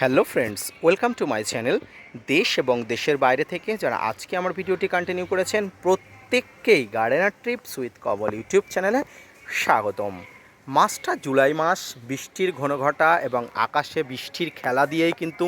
Hello friends welcome to my channel দেশ এবং দেশের বাইরে থেকে যারা আজকে আমার ভিডিওটি কন্টিনিউ করেছেন, প্রত্যেককেই gardener tips with Komal YouTube চ্যানেলে স্বাগতম। মাসটা জুলাই মাস, বৃষ্টির ঘনঘটা এবং আকাশে বৃষ্টির খেলা দিয়েই কিন্তু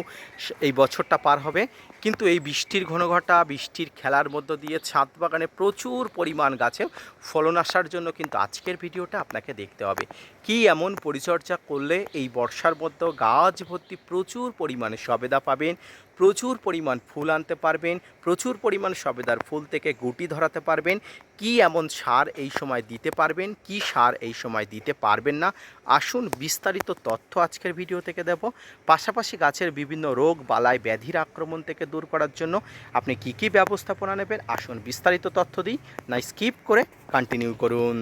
এই বছরটা পার হবে। কিন্তু এই বৃষ্টির ঘনঘটা, বৃষ্টির খেলার মধ্য দিয়ে ছাদ বাগানে প্রচুর পরিমাণ গাছে ফলন আসার জন্য কিন্তু আজকের ভিডিওটা আপনাকে দেখতে হবে। কি এমন পরিচর্যা করলে এই বর্ষার মধ্যেও গাছ ভর্তি প্রচুর পরিমাণে সবেদা পাবেন, প্রচুর পরিমাণ ফুল আনতে পারবেন, প্রচুর পরিমাণ সবেদার ফুল থেকে গুটি ধরাতে পারবেন, কি এমন সার এই সময় দিতে পারবেন, কি সার এই সময় দিতে পারবেন না, আসুন বিস্তারিত তথ্য আজকের ভিডিও থেকে দেব। পাশাপাশি গাছের বিভিন্ন রোগ, বালাই, ব্যাধির আক্রমণ থেকে দূর করার জন্য আপনি কি কি ব্যবস্থাপনা নেবেন, আসুন বিস্তারিত তথ্য দিই। না স্কিপ করে কন্টিনিউ করুন।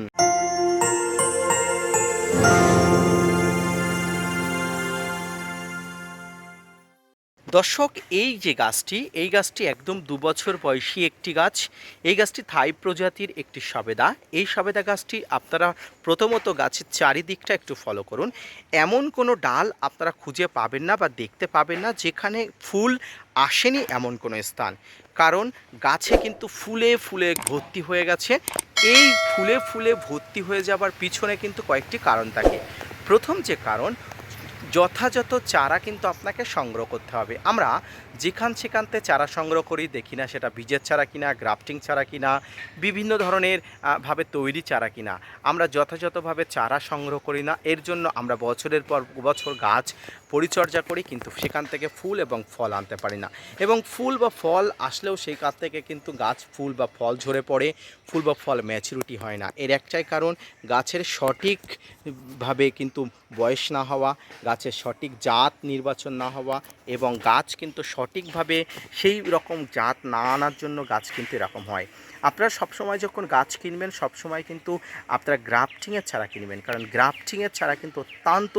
দর্শক, এই যে গাছটি, এই গাছটি একদম দু বছর বয়সী একটি গাছ। এই গাছটি থাই প্রজাতির একটি সবেদা। এই সবেদা গাছটি আপনারা প্রথমত গাছের চারিদিকটা একটু ফলো করুন। এমন কোনো ডাল আপনারা খুঁজে পাবেন না বা দেখতে পাবেন না যেখানে ফুল আসেনি এমন কোনো স্থান। কারণ গাছে কিন্তু ফুলে ফুলে ভর্তি হয়ে গেছে। এই ফুলে ফুলে ভর্তি হয়ে যাবার পিছনে কিন্তু কয়েকটি কারণ থাকে। প্রথম যে কারণ যথাযথ চারা কিন্তু আপনাকে সংগ্রহ করতে হবে। আমরা যেখান সেখানতে চারা সংগ্রহ করি, দেখি না সেটা বীজের চারা কিনা, গ্রাফটিং চারা কিনা, বিভিন্ন ধরনের ভাবে তৈরি চারা কিনা। আমরা যথাযথভাবে চারা সংগ্রহ করি না, এর জন্য আমরা বছরের পর বছর গাছ পরিচর্যা করি, কিন্তু সেখান থেকে ফুল এবং ফল আনতে পারি না। এবং ফুল বা ফল আসলেও সেই কাছ থেকে কিন্তু গাছ ফুল বা ফল ঝরে পড়ে, ফুল বা ফল ম্যাচুরিটি হয় না। এর একটাই কারণ, গাছের সঠিকভাবে কিন্তু বয়স না হওয়া, গাছের সঠিক জাত নির্বাচন না হওয়া এবং গাছ কিন্তু সঠিকভাবে সেই রকম জাত না আনার জন্য গাছ কিন্তু এরকম হয়। আপনারা সবসময় যখন গাছ কিনবেন, সবসময় কিন্তু আপনারা গ্রাফটিংয়ের ছাড়া কিনবেন। কারণ গ্রাফটিংয়ের ছাড়া কিন্তু অত্যন্ত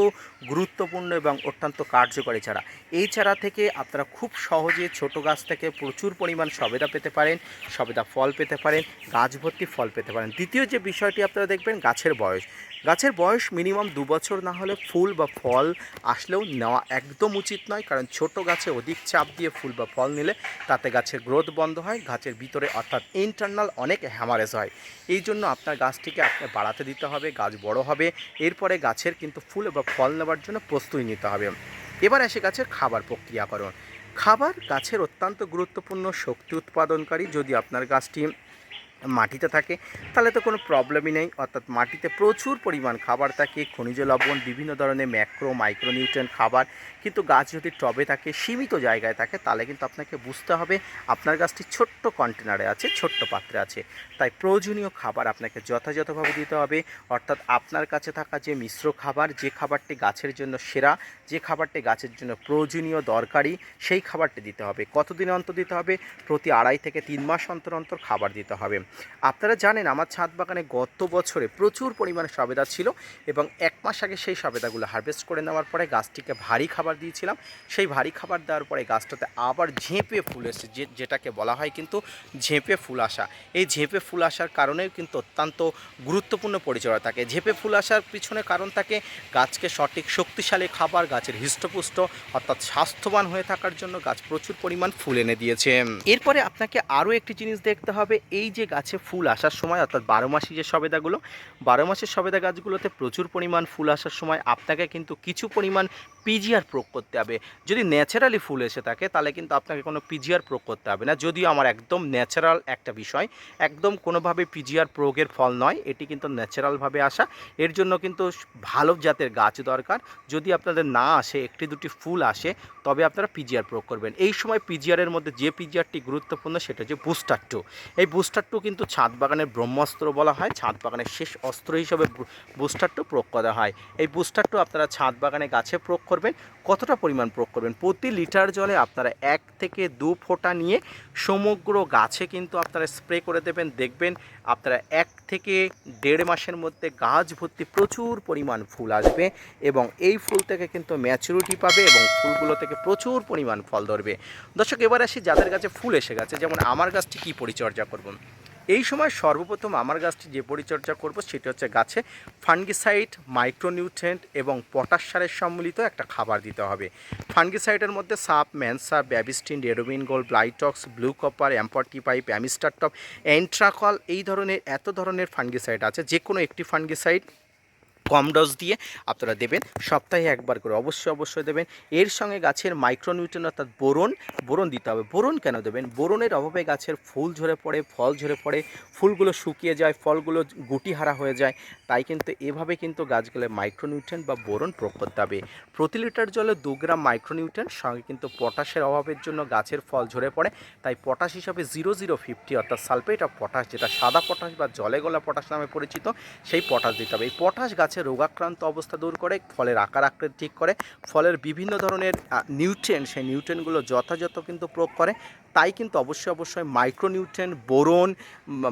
গুরুত্বপূর্ণ এবং অত্যন্ত কার্যকরী ছাড়া এই ছাড়া থেকে আপনারা খুব সহজে ছোট গাছ থেকে প্রচুর পরিমাণ সবেদা পেতে পারেন, সবেদা ফল পেতে পারেন, গাছ ভর্তি ফল পেতে পারেন। দ্বিতীয় যে বিষয়টি আপনারা দেখবেন, গাছের বয়স। গাছের বয়স মিনিমাম দু বছর না হলে ফুল বা ফল আসলেও নেওয়া একদম উচিত নয়, কারণ ছোট গাছে অধিক চাপ দিয়ে ফুল বা ফল নিলে তাতে গাছের গ্রোথ বন্ধ হয়, গাছের ভিতরে অর্থাৎ ইন্টারনাল অনেক হ্যামারেজ হয়। এই জন্য আপনার গাছটিকে আপনি বাড়াতে দিতে হবে, গাছ বড় হবে। এরপরে গাছের কিন্তু ফুল বা ফল নেওয়ার জন্য প্রস্তুতি নিতে হবে। এবার আসে গাছের খাবার প্রক্রিয়াকরণ। খাবার গাছের অত্যন্ত গুরুত্বপূর্ণ শক্তি উৎপাদনকারী যদি আপনার গাছটি মাটিতে থাকে, তাহলে তো কোনো প্রবলেমই নেই। অর্থাৎ মাটিতে প্রচুর পরিমাণ খাবার থাকে, খনিজ লবণ, বিভিন্ন ধরনের ম্যাক্রো, মাইক্রোনিউট্রিয়েন্ট খাবার। কিন্তু গাছ যদি টবে থাকে, সীমিত জায়গায় থাকে, তাহলে কিন্তু আপনাকে বুঝতে হবে আপনার গাছটি ছোট্ট কন্টেনারে আছে, ছোট্ট পাত্রে আছে। তাই প্রয়োজনীয় খাবার আপনাকে যথাযথভাবে দিতে হবে। অর্থাৎ আপনার কাছে থাকা যে মিশ্র খাবার, যে খাবারটি গাছের জন্য সেরা, যে খাবারটি গাছের জন্য প্রয়োজনীয়, দরকারি, সেই খাবারটি দিতে হবে। কতদিন অন্তর দিতে হবে? প্রতি আড়াই থেকে তিন মাস অন্তর অন্তর খাবার দিতে হবে। আপনারা জানেন আমার ছাদ বাগানে গত বছরে প্রচুর পরিমাণে সবেদা ছিল এবং এক মাস আগে সেই সবেদাগুলো হারভেস্ট করে নেওয়ার পরে গাছটিকে ভারী খাবার দিয়েছিলাম। সেই ভারী খাবার দেওয়ার পরে গাছটাতে আবার ঝেঁপে ফুল এসেছে, যে, যেটাকে বলা হয় কিন্তু ঝেঁপে ফুল আসা। এই ঝেঁপে ফুল আসার কারণেও কিন্তু অত্যন্ত গুরুত্বপূর্ণ পরিচয় থাকে। ঝেঁপে ফুল আসার পিছনে কারণ থাকে গাছকে সঠিক শক্তিশালী খাবার, গাছের হৃষ্টপুষ্ট অর্থাৎ স্বাস্থ্যবান হয়ে থাকার জন্য গাছ প্রচুর পরিমাণ ফুল এনে দিয়েছে। এরপরে আপনাকে আরও একটি জিনিস দেখতে হবে, এই যে গাছে ফুল আসার সময়, অর্থাৎ বারো মাসি যে সবেদাগুলো, বারো মাসের সবেদা গাছগুলোতে প্রচুর পরিমাণ ফুল আসার সময় আপনাকে কিন্তু কিছু পরিমাণ পিজিআর প্রয়োগ করতে হবে। যদি ন্যাচারালি ফুল এসে থাকে, তাহলে কিন্তু আপনাকে কোনো পিজিআর প্রয়োগ করতে হবে না। যদিও আমার একদম ন্যাচারাল একটা বিষয়, একদম কোনোভাবে পিজিআর প্রয়োগের ফল নয়, এটি কিন্তু ন্যাচারালভাবে আসা। এর জন্য কিন্তু ভালো জাতের গাছ দরকার। যদি আপনাদের না আসে, একটি দুটি ফুল আসে, তবে আপনারা পিজিআর প্রয়োগ করবেন। এই সময় পিজিআরের মধ্যে যে পিজিআরটি গুরুত্বপূর্ণ, সেটা হচ্ছে বুস্টার টু এই বুস্টার টু কিন্তু ছাদ বাগানের ব্রহ্মাস্ত্র বলা হয়। ছাদ বাগানের শেষ অস্ত্র হিসেবে বুস্টার টু প্রয়োগ করা হয়। এই বুস্টার টু আপনারা ছাদ বাগানে গাছে প্রয়োগ করবেন, কতটা পরিমাণ প্রয়োগ করবেন? প্রতি লিটার জলে আপনারা এক থেকে দু ফোঁটা নিয়ে সমগ্র গাছে কিন্তু আপনারা স্প্রে করে দেবেন। দেখবেন আপনারা এক থেকে দেড় মাসের মধ্যে গাছ ভর্তি প্রচুর পরিমাণ ফুল আসবে এবং এই ফুল থেকে কিন্তু ম্যাচুরিটি পাবে এবং ফুলগুলো থেকে প্রচুর পরিমাণ ফল ধরবে। দর্শক, এবার আসি যাদের কাছে ফুল এসে গেছে, যেমন আমার গাছটি কী পরিচর্যা করব? এই সময় সর্বপ্রথম আমার গাছটি যে পরিচর্যা করব সেটি হচ্ছে গাছে ফানগিসাইড মাইক্রোনিউট্রেন্ট এবং পটাশ সারের সম্মিলিত একটা খাবার দিতে হবে। ফানগিসাইডের মধ্যে Saaf ম্যানসার Bavistin Ridomil gold, Blitox, blue copper অ্যাম্পটি পাইপ, অ্যামিস্টার টপ, এন্ট্রাকল, এই ধরনের, এত ধরনের ফানগিসাইড আছে। যে কোনো একটি ফানগিসাইড কম ডোজ দিয়ে আপনারা দেবেন। সপ্তাহে একবার করে অবশ্যই অবশ্যই দেবেন। এর সঙ্গে গাছের মাইক্রোনিউট্রেন অর্থাৎ বোরন বোরন দিতে হবে। বোরন কেন দেবেন? বোরনের অভাবে গাছের ফুল ঝরে পড়ে, ফল ঝরে পড়ে, ফুলগুলো শুকিয়ে যায়, ফলগুলো গুটি হারা হয়ে যায়। তাই কিন্তু এভাবে কিন্তু গাছগুলো মাইক্রোনিউট্রেন বা বোরন প্রয়োগ করতে হবে প্রতি লিটার জলে দু গ্রাম মাইক্রোনিউট্রেন সঙ্গে কিন্তু পটাশের অভাবের জন্য গাছের ফল ঝরে পড়ে। তাই পটাশ হিসাবে জিরো জিরো ফিফটি অর্থাৎ সালফেট অফ পটাশ যেটা সাদা পটাশ বা জলে গলা পটাশ নামে পরিচিত, সেই পটাশ দিতে হবে। এই পটাশ গাছের রোগাক্রান্ত অবস্থা দূর করে, ফলের আকার আকৃতি ঠিক করে, ফলের বিভিন্ন ধরনের নিউট্রেন সেই নিউট্রেনগুলো যথাযথ কিন্তু প্রয়োগ করে। তাই কিন্তু অবশ্যই অবশ্যই মাইক্রোনিউট্রেন বোরন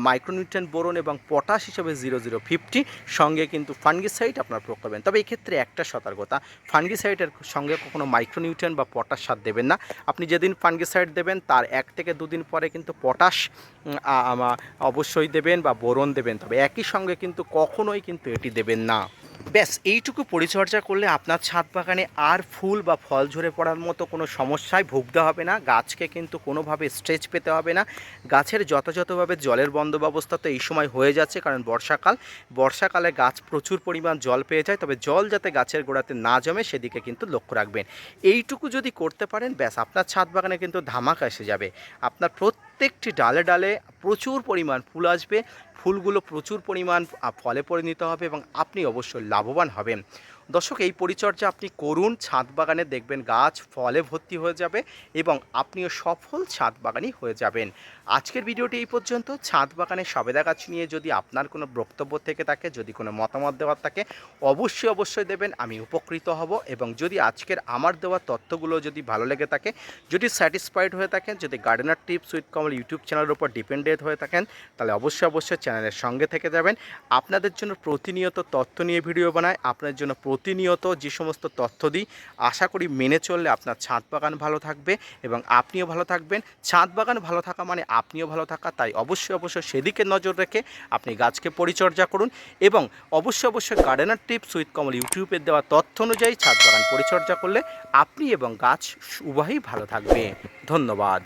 মাইক্রোনিউট্রেন বোরন এবং পটাশ হিসেবে জিরো জিরো ফিফটি সঙ্গে কিন্তু ফানগিসাইড আপনার প্রয়োগ করবেন। তবে এক্ষেত্রে একটা সতর্কতা ফানগিসাইডের সঙ্গে কখনো মাইক্রোনিউট্রেন বা পটাশ সার দেবেন না। আপনি যেদিন ফানগিসাইড দেবেন, তার এক থেকে দুদিন পরে কিন্তু পটাশ অবশ্যই দেবেন বা বোরন দেবেন। তবে একই সঙ্গে কিন্তু কখনোই কিন্তু এটি দেবেন না। ব্যাস, এইটুকু পরিচর্যা করলে আপনার ছাদ বাগানে আর ফুল বা ফল ঝরে পড়ার মতো কোনো সমস্যায় ভুগতে হবে না। গাছকে কিন্তু কোনোভাবে স্ট্রেচ পেতে হবে না। গাছের যথাযথভাবে জলের বন্দোবস্ত তো এই সময় হয়ে যাচ্ছে, কারণ বর্ষাকাল। বর্ষাকালে গাছ প্রচুর পরিমাণ জল পেয়ে যায়, তবে জল যাতে গাছের গোড়াতে না জমে সেদিকে কিন্তু লক্ষ্য রাখবেন। এইটুকু যদি করতে পারেন, ব্যাস, আপনার ছাদ বাগানে কিন্তু ধামাকা এসে যাবে। আপনার প্রত্যেকটি ডালে ডালে প্রচুর পরিমাণ ফুল আসবে। ফুলগুলো প্রচুর পরিমাণ ফলে পরিণত হবে এবং আপনি অবশ্যই লাভবান হবেন। দর্শক, এই পরিচর্যা আপনি করুন। ছাদ বাগানে দেখবেন গাছ ফলে ভর্তি হয়ে যাবে এবং আপনিও সফল ছাদ বাগানই হয়ে যাবেন। আজকের ভিডিওটি এই পর্যন্ত। ছাদ বাগানে সবেদা গাছ নিয়ে যদি আপনার কোনো বক্তব্য থেকে থাকে, যদি কোনো মতামত দেওয়ার থাকে, অবশ্যই অবশ্যই দেবেন। আমি উপকৃত হব এবং যদি আজকের আমার দেওয়া তথ্যগুলো যদি ভালো লেগে থাকে, যদি স্যাটিসফাইড হয়ে থাকেন, যদি gardener tips with Komal YouTube চ্যানেলের উপর ডিপেন্ডেন্ট হয়ে থাকেন, তাহলে অবশ্যই অবশ্যই চ্যানেলের সঙ্গে থেকে যাবেন। আপনাদের জন্য প্রতিনিয়ত তথ্য নিয়ে ভিডিও বানায় আপনার জন্য প্রতিনিয়ত যে সমস্ত তথ্য দিই, আশা করি মেনে চললে আপনার ছাদ বাগান ভালো থাকবে এবং আপনিও ভালো থাকবেন। ছাদ বাগান ভালো থাকা মানে আপনিও ভালো থাকা, তাই অবশ্যই অবশ্যই সেদিকে নজর রেখে আপনি গাছকে পরিচর্যা করুন এবং অবশ্যই অবশ্যই গার্ডেনার টিপস উইথ কমল ইউটিউবের দেওয়া তথ্য অনুযায়ী ছাদ বাগান পরিচর্যা করলে আপনি এবং গাছ উভয়ই ভালো থাকবে। ধন্যবাদ।